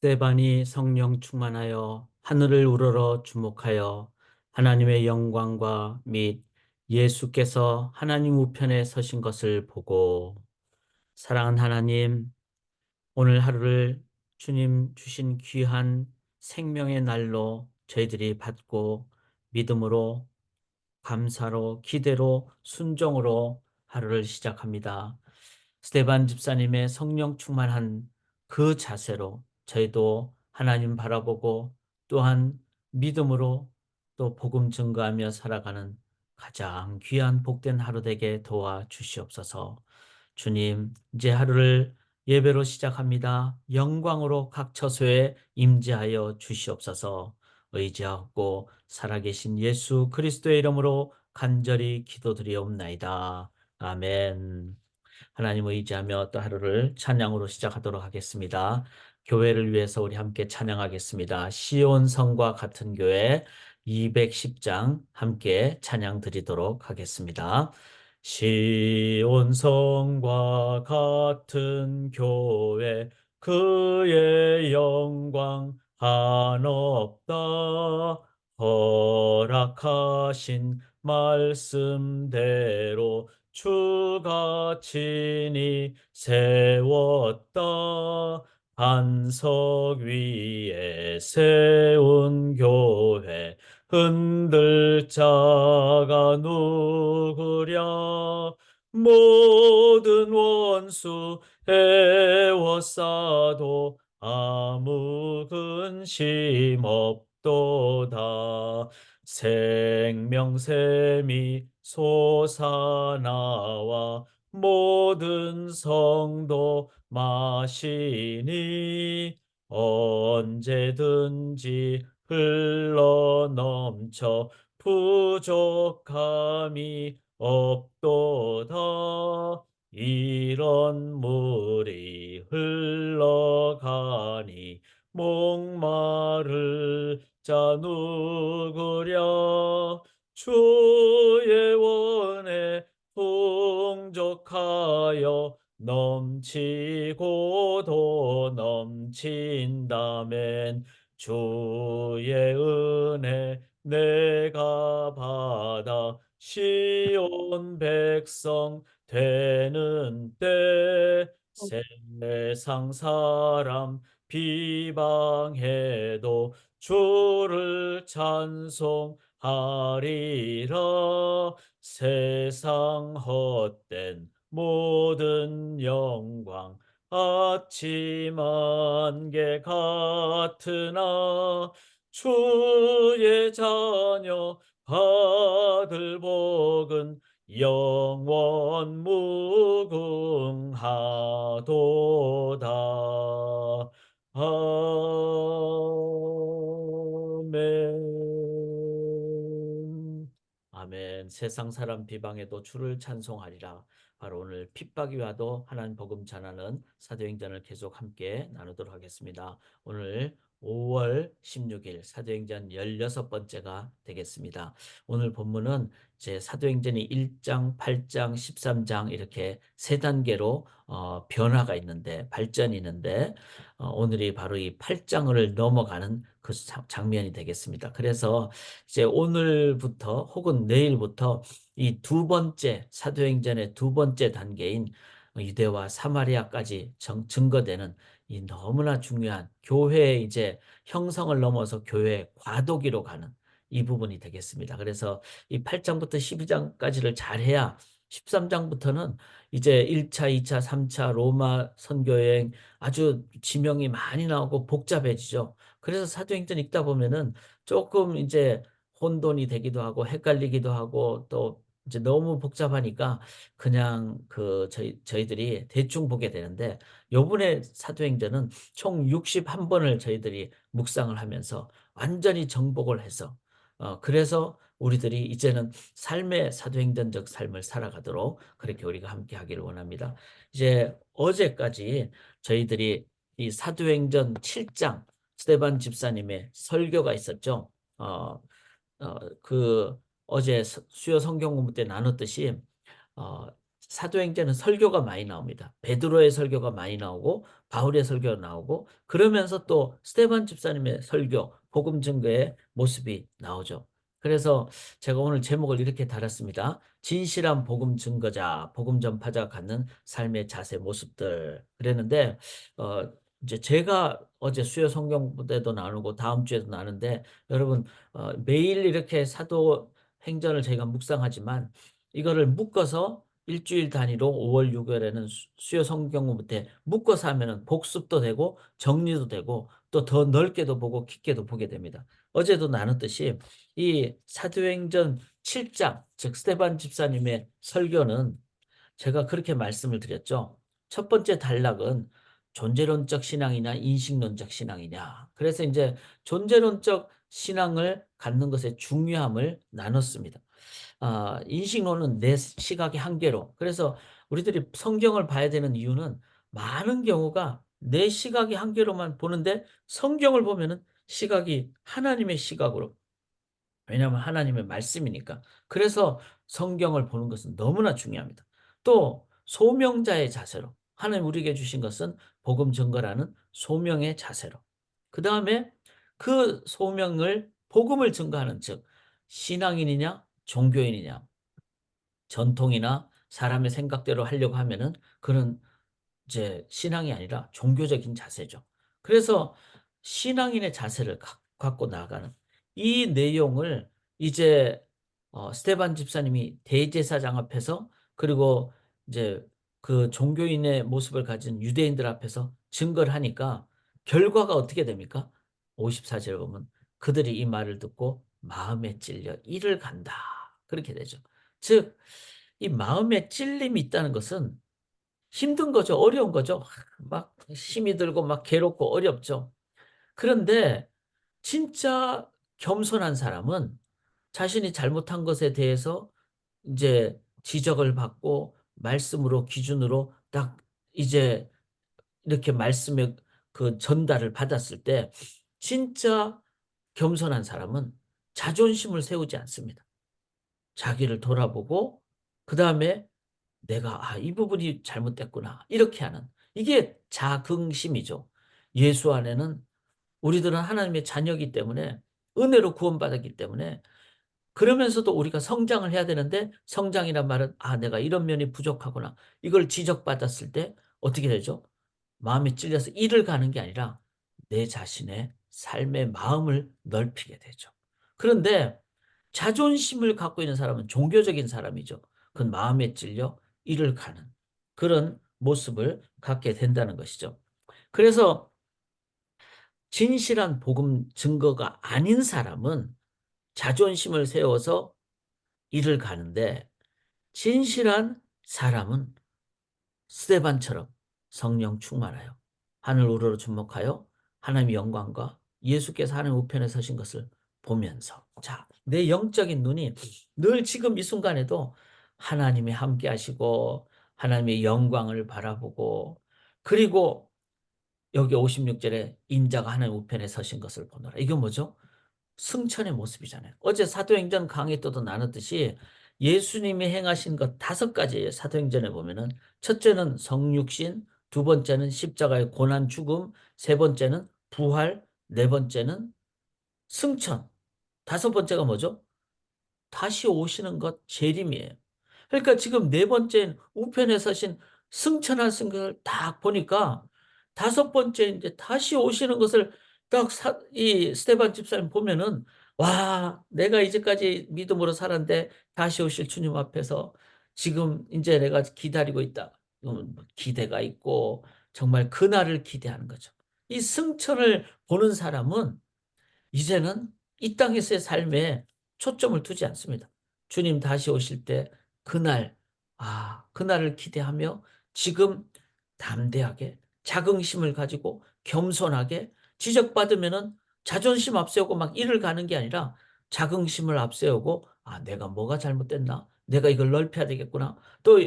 스테반이 성령 충만하여 하늘을 우러러 주목하여 하나님의 영광과 및 예수께서 하나님 우편에 서신 것을 보고 사랑하는 하나님 오늘 하루를 주님 주신 귀한 생명의 날로 저희들이 받고 믿음으로 감사로 기대로 순종으로 하루를 시작합니다. 스테반 집사님의 성령 충만한 그 자세로 저희도 하나님 바라보고 또한 믿음으로 또 복음 증거하며 살아가는 가장 귀한 복된 하루 되게 도와 주시옵소서. 주님, 이제 하루를 예배로 시작합니다. 영광으로 각 처소에 임재하여 주시옵소서. 의지하고 살아계신 예수 그리스도의 이름으로 간절히 기도드리옵나이다. 아멘. 하나님을 의지하며 또 하루를 찬양으로 시작하도록 하겠습니다. 교회를 위해서 우리 함께 찬양하겠습니다. 시온 성과 같은 교회 210장 함께 찬양 드리도록 하겠습니다. 시온 성과 같은 교회 그의 영광 한없다 허락하신 말씀대로 주가 친히 세웠다 반석 위에 세운 교회 흔들 자가 누구랴? 모든 원수 애워싸도 아무 근심 없도다. 생명샘이 솟아나와 모든 성도 마시니 언제든지 흘러 넘쳐 부족함이 없도다. 이런 물이 흘러가니 목마를 자 누구랴 주의 원에 풍족하여 넘치고도 넘친다면 주의 은혜 내가 받아 시온 백성 되는 때 세상 사람 비방해도 주를 찬송하리라 세상 헛된 모든 영광 아침 안개 같으나 주의 자녀 받을 복은 영원 무궁하도다. 아 아멘. 세상 사람 비방에도 주를 찬송하리라. 바로 오늘 핍박이 와도 하나님 복음 전하는 사도행전을 계속 함께 나누도록 하겠습니다. 오늘 5월 16일 사도행전 16번째가 되겠습니다. 오늘 본문은 제 사도행전이 1장, 8장, 13장 이렇게 세 단계로 어, 변화가 있는데 발전이 있는데 어, 오늘이 바로 이 8장을 넘어가는 그 장면이 되겠습니다. 그래서 이제 오늘부터 혹은 내일부터 이 두 번째 사도행전의 두 번째 단계인 유대와 사마리아까지 정, 증거되는 이 너무나 중요한 교회의 이제 형성을 넘어서 교회의 과도기로 가는 이 부분이 되겠습니다. 그래서 이 8장부터 12장까지를 잘해야 13장부터는 이제 1차, 2차, 3차 로마 선교여행 아주 지명이 많이 나오고 복잡해지죠. 그래서 사도행전 읽다 보면은 조금 이제 혼돈이 되기도 하고 헷갈리기도 하고 또 이제 너무 복잡하니까 그냥 그 저희 저희들이 대충 보게 되는데 요번에 사도행전은 총 61번을 저희들이 묵상을 하면서 완전히 정복을 해서 어 그래서 우리들이 이제는 삶의 사도행전적 삶을 살아가도록 그렇게 우리가 함께 하기를 원합니다. 이제 어제까지 저희들이 이 사도행전 7장 스테반 집사님의 설교가 있었죠. 어, 어, 그 어제 수요 성경 공부 때 나눴듯이 어, 사도행전은 설교가 많이 나옵니다. 베드로의 설교가 많이 나오고 바울의 설교가 나오고 그러면서 또 스테반 집사님의 설교, 복음 증거의 모습이 나오죠. 그래서 제가 오늘 제목을 이렇게 달았습니다. 진실한 복음 증거자, 복음 전파자가 갖는 삶의 자세 모습들. 그랬는데 어 이제 제가 어제 수요 성경 무대도 나누고 다음 주에도 나누는데 여러분 어 매일 이렇게 사도 행전을 저희가 묵상하지만 이거를 묶어서 일주일 단위로 5월 6월에는 수요 성경 무대 묶어서 하면은 복습도 되고 정리도 되고 또 더 넓게도 보고 깊게도 보게 됩니다. 어제도 나눴듯이 이 사도행전 7장 즉 스테반 집사님의 설교는 제가 그렇게 말씀을 드렸죠. 첫 번째 단락은 존재론적 신앙이냐 인식론적 신앙이냐. 그래서 이제 존재론적 신앙을 갖는 것의 중요함을 나눴습니다. 아, 인식론은 내 시각의 한계로. 그래서 우리들이 성경을 봐야 되는 이유는 많은 경우가 내 시각의 한계로만 보는데 성경을 보면은 시각이 하나님의 시각으로 왜냐하면 하나님의 말씀이니까. 그래서 성경을 보는 것은 너무나 중요합니다. 또 소명자의 자세로 하나님 우리에게 주신 것은 복음 증거라는 소명의 자세로. 그 다음에 그 소명을 복음을 증거하는 즉 신앙인이냐 종교인이냐 전통이나 사람의 생각대로 하려고 하면은 그는 이제 신앙이 아니라 종교적인 자세죠. 그래서 신앙인의 자세를 갖고 나가는 이 내용을 이제 어, 스테반 집사님이 대제사장 앞에서 그리고 이제 그 종교인의 모습을 가진 유대인들 앞에서 증거를 하니까 결과가 어떻게 됩니까? 54절 보면 그들이 이 말을 듣고 마음에 찔려 이를 간다. 그렇게 되죠. 즉, 이 마음에 찔림이 있다는 것은 힘든 거죠. 어려운 거죠. 막 힘이 들고 막 괴롭고 어렵죠. 그런데 진짜 겸손한 사람은 자신이 잘못한 것에 대해서 이제 지적을 받고 말씀으로 기준으로 딱 이제 이렇게 말씀의 그 전달을 받았을 때 진짜 겸손한 사람은 자존심을 세우지 않습니다. 자기를 돌아보고 그 다음에 내가 아, 이 부분이 잘못됐구나 이렇게 하는 이게 자긍심이죠. 예수 안에는 우리들은 하나님의 자녀이기 때문에 은혜로 구원받았기 때문에 그러면서도 우리가 성장을 해야 되는데 성장이란 말은 아 내가 이런 면이 부족하구나 이걸 지적받았을 때 어떻게 되죠? 마음이 찔려서 일을 가는 게 아니라 내 자신의 삶의 마음을 넓히게 되죠. 그런데 자존심을 갖고 있는 사람은 종교적인 사람이죠. 그 마음에 찔려 일을 가는 그런 모습을 갖게 된다는 것이죠. 그래서 진실한 복음 증거가 아닌 사람은 자존심을 세워서 일을 가는데 진실한 사람은 스테반처럼 성령 충만하여 하늘 우러러 주목하여 하나님의 영광과 예수께서 하나님 우편에 서신 것을 보면서 자, 내 영적인 눈이 늘 지금 이 순간에도 하나님이 함께 하시고 하나님의 영광을 바라보고 그리고 여기 56절에 인자가 하나님 우편에 서신 것을 보노라. 이게 뭐죠? 승천의 모습이잖아요. 어제 사도행전 강의 때도 나눴듯이 예수님이 행하신 것 다섯 가지예요. 사도행전에 보면은 첫째는 성육신, 두 번째는 십자가의 고난 죽음, 세 번째는 부활, 네 번째는 승천, 다섯 번째가 뭐죠? 다시 오시는 것 재림이에요. 그러니까 지금 네 번째 우편에 서신 승천한 승격을 딱 보니까 다섯 번째 이제 다시 오시는 것을 딱 이 스테반 집사님 보면은 와 내가 이제까지 믿음으로 살았는데 다시 오실 주님 앞에서 지금 이제 내가 기다리고 있다. 뭐 기대가 있고 정말 그날을 기대하는 거죠. 이 승천을 보는 사람은 이제는 이 땅에서의 삶에 초점을 두지 않습니다. 주님 다시 오실 때 그날, 아, 그날을 기대하며 지금 담대하게 자긍심을 가지고 겸손하게 지적받으면은 자존심 앞세우고 막 일을 가는 게 아니라 자긍심을 앞세우고 아, 내가 뭐가 잘못됐나? 내가 이걸 넓혀야 되겠구나. 또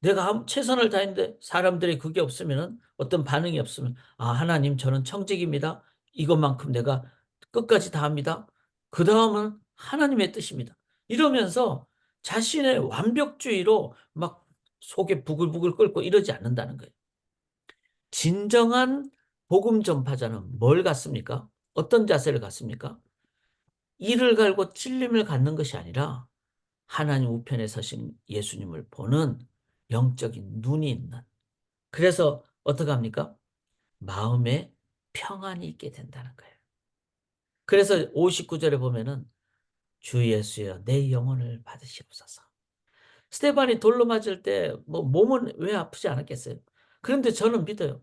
내가 최선을 다했는데 사람들이 그게 없으면은 어떤 반응이 없으면 아, 하나님 저는 청직입니다. 이것만큼 내가 끝까지 다 합니다. 그 다음은 하나님의 뜻입니다. 이러면서 자신의 완벽주의로 막 속에 부글부글 끓고 이러지 않는다는 거예요. 진정한 복음 전파자는 뭘 갖습니까? 어떤 자세를 갖습니까? 이를 갈고 찔림을 갖는 것이 아니라 하나님 우편에 서신 예수님을 보는 영적인 눈이 있는 그래서 어떻게 합니까? 마음에 평안이 있게 된다는 거예요. 그래서 59절에 보면은 주 예수여 내 영혼을 받으시옵소서. 스테반이 돌로 맞을 때 뭐 몸은 왜 아프지 않았겠어요? 그런데 저는 믿어요.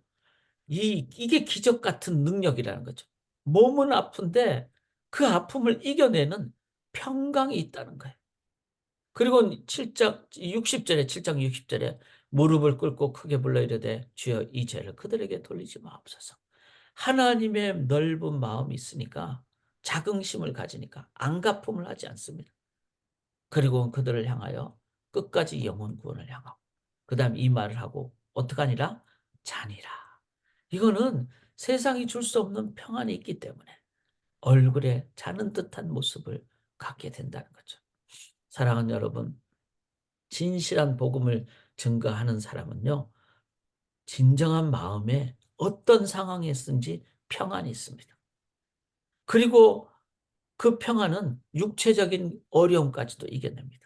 이 이게 기적 같은 능력이라는 거죠. 몸은 아픈데 그 아픔을 이겨내는 평강이 있다는 거예요. 그리고 7장 60절에 7장 60절에 무릎을 꿇고 크게 불러 이르되 주여 이 죄를 그들에게 돌리지 마옵소서. 하나님의 넓은 마음이 있으니까 자긍심을 가지니까 안가품을 하지 않습니다. 그리고 그들을 향하여 끝까지 영혼 구원을 향하고 그 다음 이 말을 하고 어떻게 하니라 자니라. 이거는 세상이 줄 수 없는 평안이 있기 때문에 얼굴에 자는 듯한 모습을 갖게 된다는 거죠. 사랑하는 여러분, 진실한 복음을 증거하는 사람은요, 진정한 마음에 어떤 상황에 있든지 평안이 있습니다. 그리고 그 평안은 육체적인 어려움까지도 이겨냅니다.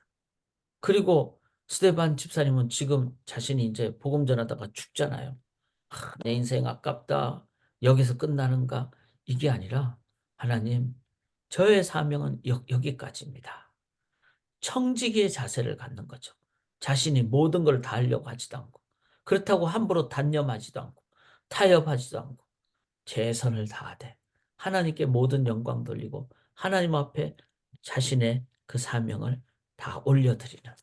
그리고 스테반 집사님은 지금 자신이 이제 복음 전하다가 죽잖아요. 아, 내 인생 아깝다. 여기서 끝나는가? 이게 아니라 하나님, 저의 사명은 여, 여기까지입니다. 청지기의 자세를 갖는 거죠. 자신이 모든 걸 다 하려고 하지도 않고 그렇다고 함부로 단념하지도 않고 타협하지도 않고 최선을 다하되 하나님께 모든 영광 돌리고 하나님 앞에 자신의 그 사명을 다 올려드리는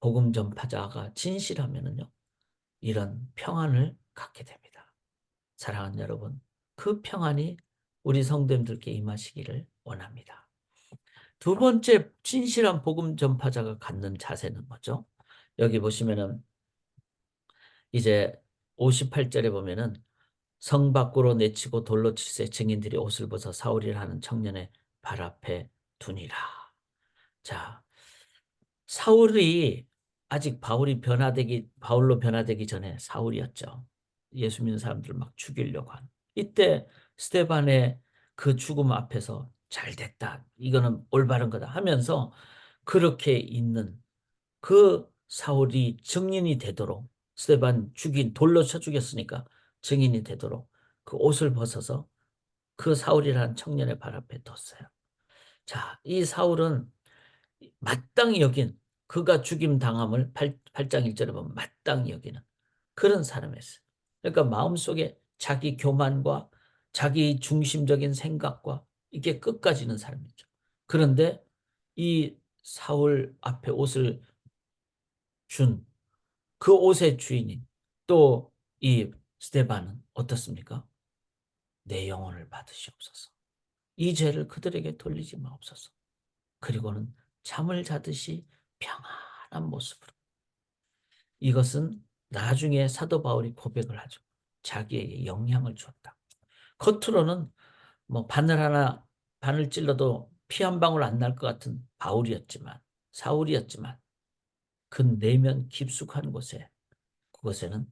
복음 전파자가 진실하면은요 이런 평안을 갖게 됩니다. 사랑하는 여러분, 그 평안이 우리 성도님들께 임하시기를 원합니다. 두 번째 진실한 복음 전파자가 갖는 자세는 뭐죠? 여기 보시면은 이제 58절에 보면은 성 밖으로 내치고 돌로 칠세 증인들이 옷을 벗어 사울이라 하는 청년의 발 앞에 두니라. 자, 사울이 아직 바울이 변화되기 바울로 변화되기 전에 사울이었죠. 예수 믿는 사람들을 막 죽이려고 한. 이때 스테반의 그 죽음 앞에서 잘 됐다. 이거는 올바른 거다 하면서 그렇게 있는 그 사울이 증인이 되도록 스테반 죽인 돌로 쳐 죽였으니까 증인이 되도록 그 옷을 벗어서 그 사울이라는 청년의 발 앞에 뒀어요. 자, 이 사울은 마땅히 여긴 그가 죽임 당함을 8, 8장 1절에 보면 마땅히 여기는 그런 사람이었어요. 그러니까 마음속에 자기 교만과 자기 중심적인 생각과 이게 끝까지 있는 사람이죠. 그런데 이 사울 앞에 옷을 준 그 옷의 주인인 또 이 스테반은 어떻습니까? 내 영혼을 받으시옵소서. 이 죄를 그들에게 돌리지 마옵소서. 그리고는 잠을 자듯이 평안한 모습으로. 이것은 나중에 사도 바울이 고백을 하죠. 자기에게 영향을 주었다. 겉으로는 뭐 바늘 하나 바늘 찔러도 피 한 방울 안 날 것 같은 바울이었지만 사울이었지만 그 내면 깊숙한 곳에 그곳에는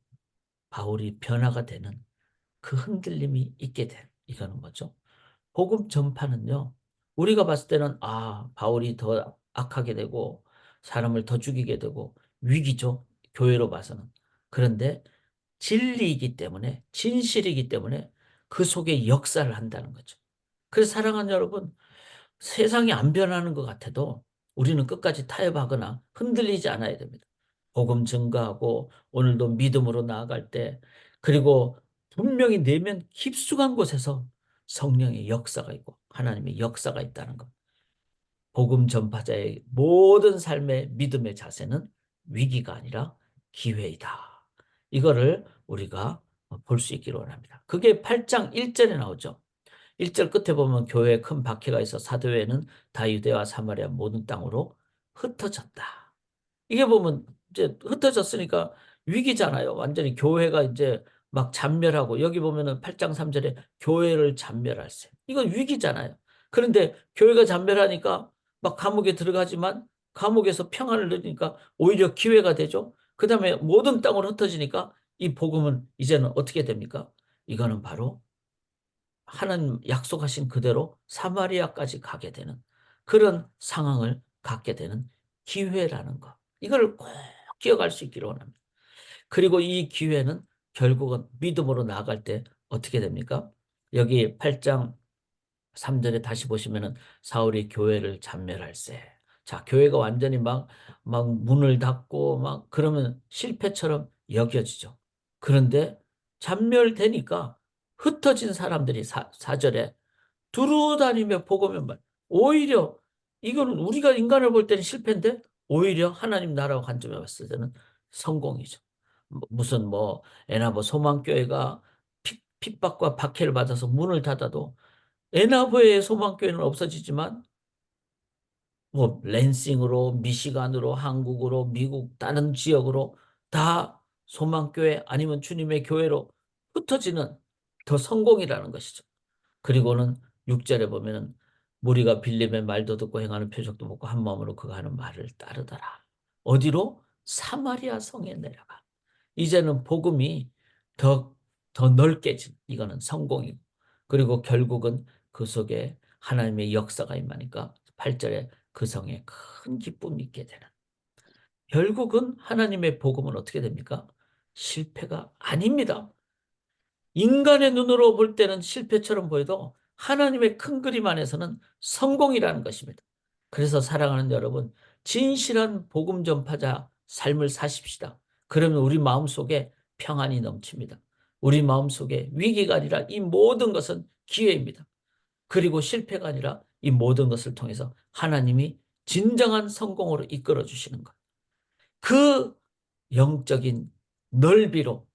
바울이 변화가 되는 그 흔들림이 있게 된 이거는 뭐죠? 복음 전파는요. 우리가 봤을 때는 아 바울이 더 악하게 되고 사람을 더 죽이게 되고 위기죠. 교회로 봐서는. 그런데 진리이기 때문에 진실이기 때문에 그 속에 역사를 한다는 거죠. 그래서 사랑하는 여러분, 세상이 안 변하는 것 같아도 우리는 끝까지 타협하거나 흔들리지 않아야 됩니다. 복음 증거하고 오늘도 믿음으로 나아갈 때 그리고 분명히 내면 깊숙한 곳에서 성령의 역사가 있고 하나님의 역사가 있다는 것. 복음 전파자의 모든 삶의 믿음의 자세는 위기가 아니라 기회이다. 이거를 우리가 볼 수 있기를 원합니다. 그게 8장 1절에 나오죠. 1절 끝에 보면 교회에 큰 박해가 있어 사도회는 다 유대와 사마리아 모든 땅으로 흩어졌다. 이게 보면 이제 흩어졌으니까 위기잖아요. 완전히 교회가 이제 막 잔멸하고 여기 보면은 8장 3절에 교회를 잔멸할세. 이건 위기잖아요. 그런데 교회가 잔멸하니까 막 감옥에 들어가지만 감옥에서 평안을 누리니까 오히려 기회가 되죠. 그 다음에 모든 땅으로 흩어지니까 이 복음은 이제는 어떻게 됩니까? 이거는 바로 하나님 약속하신 그대로 사마리아까지 가게 되는 그런 상황을 갖게 되는 기회라는 것. 이걸 꼭 기억할 수 있기를 원합니다. 그리고 이 기회는 결국은 믿음으로 나아갈 때 어떻게 됩니까? 여기 8장 3절에 다시 보시면은 사울이 교회를 잔멸할세. 자, 교회가 완전히 막, 막 문을 닫고 막 그러면 실패처럼 여겨지죠. 그런데 잔멸되니까 흩어진 사람들이 사, 4절에 두루 다니며 복음을 말. 오히려 이거는 우리가 인간을 볼 때는 실패인데 오히려 하나님 나라 관점에 봤을 때는 성공이죠. 뭐 무슨 뭐 에나보 소망교회가 핍, 핍박과 박해를 받아서 문을 닫아도 에나보의 소망교회는 없어지지만 뭐 랜싱으로 미시간으로 한국으로 미국 다른 지역으로 다 소망교회 아니면 주님의 교회로 흩어지는 더 성공이라는 것이죠. 그리고는 6절에 보면은 무리가 빌림의 말도 듣고 행하는 표적도 먹고 한 마음으로 그가 하는 말을 따르더라. 어디로? 사마리아 성에 내려가. 이제는 복음이 더, 더 넓게 진 이거는 성공이고 그리고 결국은 그 속에 하나님의 역사가 임하니까 8절에 그 성에 큰 기쁨이 있게 되는 결국은 하나님의 복음은 어떻게 됩니까? 실패가 아닙니다. 인간의 눈으로 볼 때는 실패처럼 보여도 하나님의 큰 그림 안에서는 성공이라는 것입니다. 그래서 사랑하는 여러분, 진실한 복음 전파자 삶을 사십시다. 그러면 우리 마음속에 평안이 넘칩니다. 우리 마음속에 위기가 아니라 이 모든 것은 기회입니다. 그리고 실패가 아니라 이 모든 것을 통해서 하나님이 진정한 성공으로 이끌어 주시는 것. 그 영적인 넓이로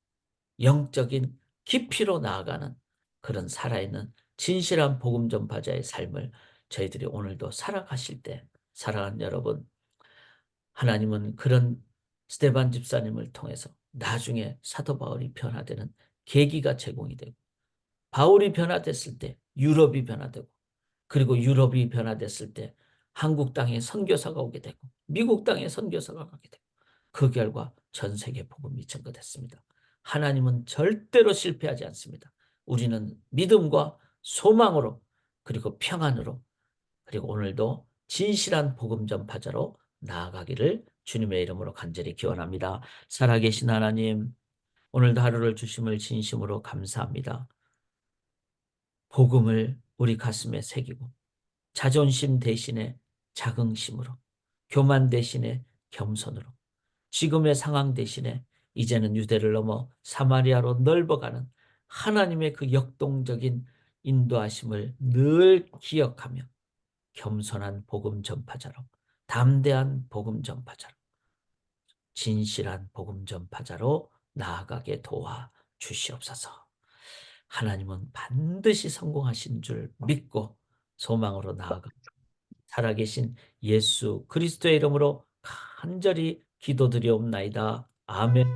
영적인 깊이로 나아가는 그런 살아있는 진실한 복음 전파자의 삶을 저희들이 오늘도 살아가실 때 사랑하는 여러분 하나님은 그런 스테반 집사님을 통해서 나중에 사도 바울이 변화되는 계기가 제공이 되고 바울이 변화됐을 때 유럽이 변화되고 그리고 유럽이 변화됐을 때 한국 땅에 선교사가 오게 되고 미국 땅에 선교사가 가게 되고 그 결과 전 세계 복음이 전거됐습니다. 하나님은 절대로 실패하지 않습니다. 우리는 믿음과 소망으로 그리고 평안으로 그리고 오늘도 진실한 복음 전파자로 나아가기를 주님의 이름으로 간절히 기원합니다. 살아계신 하나님 오늘도 하루를 주심을 진심으로 감사합니다. 복음을 우리 가슴에 새기고 자존심 대신에 자긍심으로 교만 대신에 겸손으로 지금의 상황 대신에 이제는 유대를 넘어 사마리아로 넓어가는 하나님의 그 역동적인 인도하심을 늘 기억하며 겸손한 복음 전파자로 담대한 복음 전파자로 진실한 복음 전파자로 나아가게 도와 주시옵소서. 하나님은 반드시 성공하신 줄 믿고 소망으로 나아가 살아계신 예수 그리스도의 이름으로 간절히 기도드리옵나이다. 아멘.